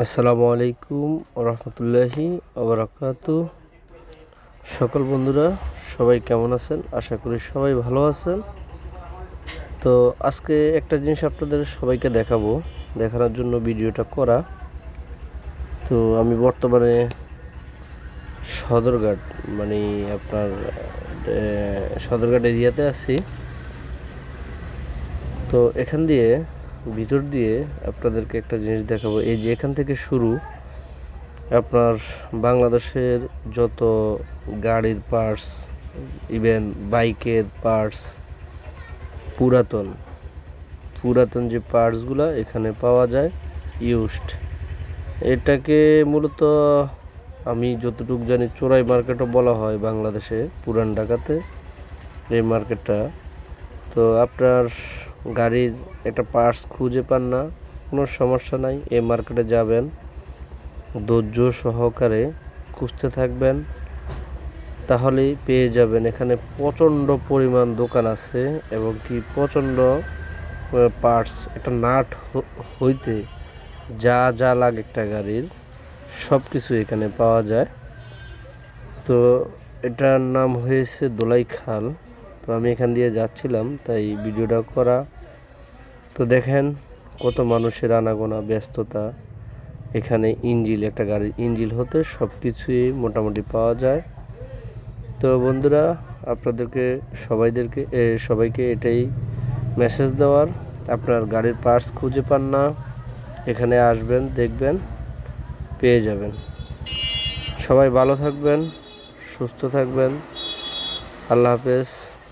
আসসালামু আলাইকুম রহমতুল্লাহি ওবরাকাত সকল বন্ধুরা, সবাই কেমন আছেন? আশা করি সবাই ভালো আছেন। তো আজকে একটা জিনিস আপনাদের সবাইকে দেখাবো, দেখানোর জন্য ভিডিওটা করা। তো আমি বর্তমানে সদরঘাট মানে আপনার সদরঘাট এরিয়াতে আছি। তো এখান দিয়ে ভিতর দিয়ে আপনাদেরকে একটা জিনিস দেখাবো। এই যে এখান থেকে শুরু, আপনার বাংলাদেশের যত গাড়ির পার্টস ইভেন বাইকের পার্টস পুরাতন পুরাতন যে পার্টসগুলো এখানে পাওয়া যায় ইউজড এটাকে মূলত আমি যতটুকু জানি চোরাই মার্কেটও বলা হয় বাংলাদেশে, পুরান ঢাকাতে, এই মার্কেটটা। তো আপনার গাড়ির একটা পার্টস খুঁজে পান না, কোনো সমস্যা নাই এই মার্কেটে যাবেন। ধৈর্য সহকারে খুঁজতে থাকবেন, তাহলেই পেয়ে যাবেন। এখানে প্রচণ্ড পরিমাণ দোকান আছে এবং কি প্রচণ্ড পার্টস একটা নাট হইতে যা যা লাগে একটা গাড়ির সব কিছু এখানে পাওয়া যায়। তো এটার নাম হয়েছে দোলাই খাল তো আমি এখান দিয়ে যাচ্ছিলাম, তাই ভিডিওটা করা। তো দেখেন কত মানুষের আনাগোনা, ব্যস্ততা। এখানে ইঞ্জিল, একটা গাড়ির ইঞ্জিল হতে সব কিছুই মোটামুটি পাওয়া যায়। তো বন্ধুরা, আপনাদেরকে, সবাইদেরকে সবাইকে এটাই মেসেজ দেওয়ার। আপনার গাড়ির পার্টস খুঁজে পান না, এখানে আসবেন, দেখবেন, পেয়ে যাবেন। সবাই ভালো থাকবেন, সুস্থ থাকবেন। আল্লাহ হাফেজ।